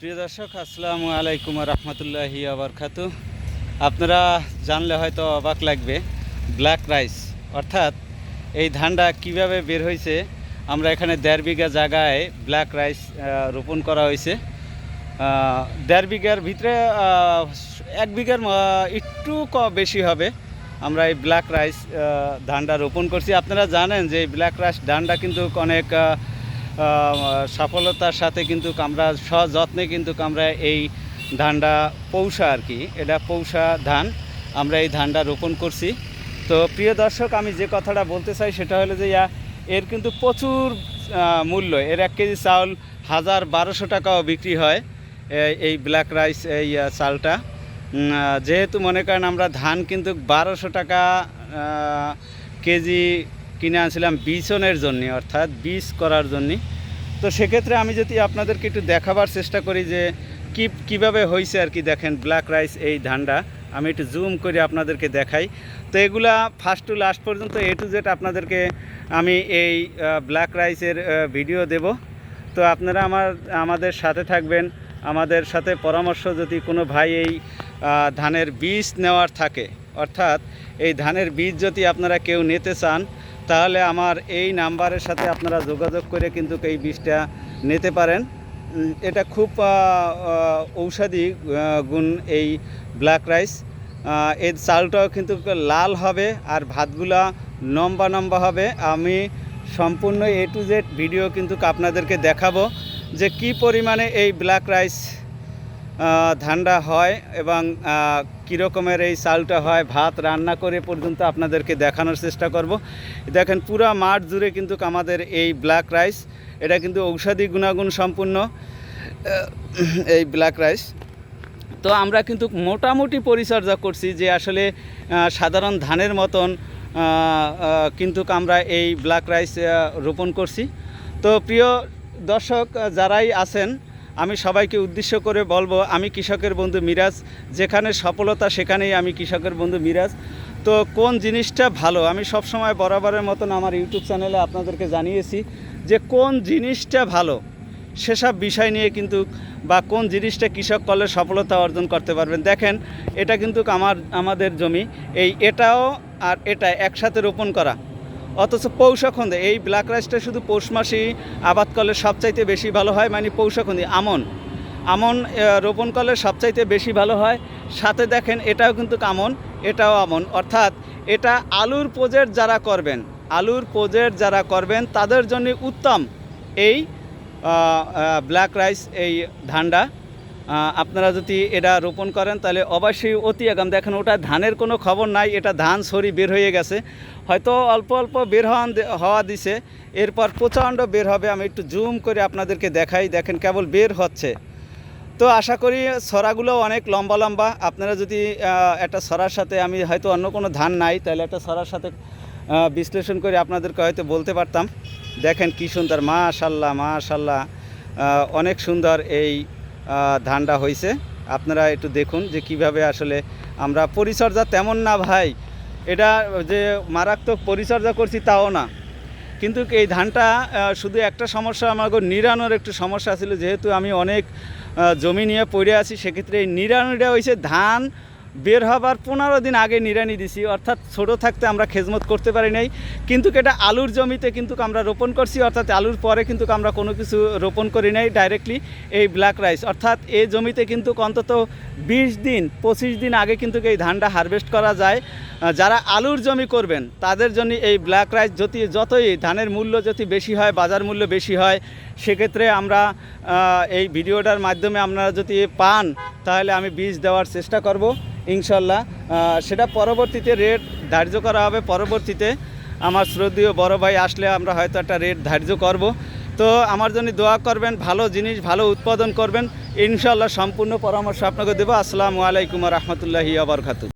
প্রিয় দর্শক, আসসালামু আলাইকুম রহমতুল্লাহি আবরকাতু আপনারা জানলে হয়তো অবাক লাগবে ব্ল্যাক রাইস অর্থাৎ এই ধানটা কীভাবে বের হয়েছে, আমরা এখানে দেড় বিঘা জায়গায় ব্ল্যাক রাইস রোপণ করা হয়েছে। দেড় বিঘার ভিতরে এক বিঘার একটু ক বেশি হবে। আমরা এই ব্ল্যাক রাইস ধানটা রোপণ করছি। আপনারা জানেন যে ব্ল্যাক রাইস ধানটা কিন্তু অনেক সফলতার সাথে কিন্তু আমরা সযত্নে কিন্তু আমরা এই ধানটা পৌষা আর কি, এটা পৌষা ধান আমরা এই ধানটা রোপণ করছি। তো প্রিয় দর্শক, আমি যে কথাটা বলতে চাই সেটা হলো যে, ইয়া, এর কিন্তু প্রচুর মূল্য। এর এক কেজি চাউল হাজার বারোশো টাকাও বিক্রি হয় এই- ব্ল্যাক রাইস, এই চালটা। যেহেতু মনে করেন আমরা ধান কিন্তু বারোশো টাকা কেজি কিনে আনছিলাম বিচনের জন্য, অর্থাৎ বীজ করার জন্য। তো সেক্ষেত্রে আমি যদি আপনাদেরকে একটু দেখাবার চেষ্টা করি যে কি, কীভাবে হয়েছে আর কি, দেখেন ব্ল্যাক রাইস এই ধানটা। আমি একটু জুম করে আপনাদেরকে দেখাই। তো এগুলা ফার্স্ট টু লাস্ট পর্যন্ত এ টু জেড আপনাদেরকে আমি এই ব্ল্যাক রাইসের ভিডিও দেব। তো আপনারা আমার, আমাদের সাথে থাকবেন। আমাদের সাথে পরামর্শ যদি কোনো ভাই এই ধানের বীজ নেওয়ার থাকে, অর্থাৎ এই ধানের বীজ যদি আপনারা কেউ নিতে চান তাহলে আমার এই নাম্বারের সাথে আপনারা যোগাযোগ করে কিন্তু এই বীজটা নিতে পারেন। এটা খুব ঔষধি গুণ এই ব্ল্যাক রাইস। এর চালটাও কিন্তু লাল হবে আর ভাতগুলা লম্বা লম্বা হবে। আমি সম্পূর্ণ এ টু জেড ভিডিও কিন্তু আপনাদেরকে দেখাবো যে কি পরিমাণে এই ব্ল্যাক রাইস ধানটা হয় এবং কীরকমের এই চালটা হয়, ভাত রান্না করে পর্যন্ত আপনাদেরকে দেখানোর চেষ্টা করব। দেখেন, পুরা মাঠ জুড়ে কিন্তু আমাদের এই ব্ল্যাক রাইস এটা কিন্তু ঔষধি গুণাগুণ সম্পূর্ণ এই ব্ল্যাক রাইস তো আমরা কিন্তু মোটামুটি পরিচর্যা করছি যে আসলে সাধারণ ধানের মতন কিন্তু আমরা এই ব্ল্যাক রাইস রোপণ করছি। তো প্রিয় দর্শক যারাই আছেন আমি সবাইকে উদ্দেশ্য করে বলব, আমি কৃষকের বন্ধু মিরাজ। যেখানে সফলতা, সেখানেই আমি কৃষকের বন্ধু মিরাজ। তো কোন জিনিসটা ভালো? আমি সবসময় বরাবরের মতন আমার ইউটিউব চ্যানেলে আপনাদেরকে জানিয়েছি যে কোন জিনিসটা ভালো, সেসব বিষয় নিয়ে কিন্তু বা কোন জিনিসটা কৃষক করলে সফলতা অর্জন করতে পারবেন। দেখেন, এটা কিন্তু আমার, আমাদের জমি। এই এটাও আর এটা একসাথে রোপণ করা। অথচ পৌষখন্দে এই ব্ল্যাক রাইসটা শুধু পৌষ মাসেই আবাদ করলে সবচাইতে বেশি ভালো হয় মানে পৌষখন্দি আমন। আমন রোপণ করলে সবচাইতে বেশি ভালো হয়। সাথে দেখেন, এটাও কিন্তু আমন, এটাও আমন। অর্থাৎ এটা আলুর প্রজেক্ট যারা করবেন, আলুর প্রজেক্ট যারা করবেন, তাদের জন্য উত্তম এই ব্ল্যাক রাইস, এই ধানটা। আপনারা যদি এটা রোপণ করেন তাহলে অবশ্যই অতি আগাম। দেখেন ওটা ধানের কোনো খবর নাই এটা ধান সরি বের হয়ে গেছে। হয়তো অল্প অল্প বের হওয়া হওয়া দিছে। এরপর প্রচণ্ড বের হবে আমি একটু জুম করে আপনাদেরকে দেখাই। দেখেন কেবল বের হচ্ছে। তো আশা করি সরাগুলো অনেক লম্বা লম্বা। আপনারা যদি একটা সরার সাথে আমি হয়তো অন্য কোনো ধান নাই তাহলে একটা সরার সাথে বিশ্লেষণ করে আপনাদেরকে হয়তো বলতে পারতাম। দেখেন কি সুন্দর মা মাশাল্লাহ মাশাল্লাহ। আহ, অনেক সুন্দর এই ধানটা হয়েছে আপনারা একটু দেখুন যে কীভাবে আসলে আমরা পরিচর্যা তেমন না ভাই। এটা যে মারাত্মক পরিচর্যা করছি তাও না। কিন্তু এই ধানটা শুধু একটা সমস্যা আমার নিরানোর একটু সমস্যা ছিল। যেহেতু আমি অনেক জমি নিয়ে পড়ে আছি, সেক্ষেত্রে এই নিরানোটা হয়েছে ধান বের হবার পনেরো দিন আগে নিরানি দিছি, অর্থাৎ ছোট থাকতে আমরা খেজমত করতে পারি নাই। কিন্তু এটা আলুর জমিতে কিন্তু আমরা রোপণ করছি, অর্থাৎ আলুর পরে কিন্তু আমরা কোনো কিছু রোপণ করি নাই ডাইরেক্টলি এই ব্ল্যাক রাইস অর্থাৎ এই জমিতে কিন্তু অন্তত বিশ দিন, পঁচিশ দিন আগে কিন্তু এই ধানটা হারভেস্ট করা যায়। যারা আলুর জমি করবেন, তাদের জন্য এই ব্ল্যাক রাইস যদি যতই ধানের মূল্য যদি বেশি হয়, বাজার মূল্য বেশি হয়, সেক্ষেত্রে আমরা এই ভিডিওটার মাধ্যমে আপনারা যদি পান, তাহলে আমি বীজ দেওয়ার চেষ্টা করব। ইনশাল্লাহ। সেটা পরবর্তীতে রেট ধার্য করা হবে। পরবর্তীতে আমার শ্রদ্ধীয় বড় ভাই আসলে আমরা হয়তো একটা রেট ধার্য করব। তো আমার জন্য দোয়া করবেন, ভালো জিনিস, ভালো উৎপাদন করবেন। ইনশাল্লাহ সম্পূর্ণ পরামর্শ আপনাকে দেবো। আসসালামু আলাইকুম রহমতুল্লাহি আবরকাতু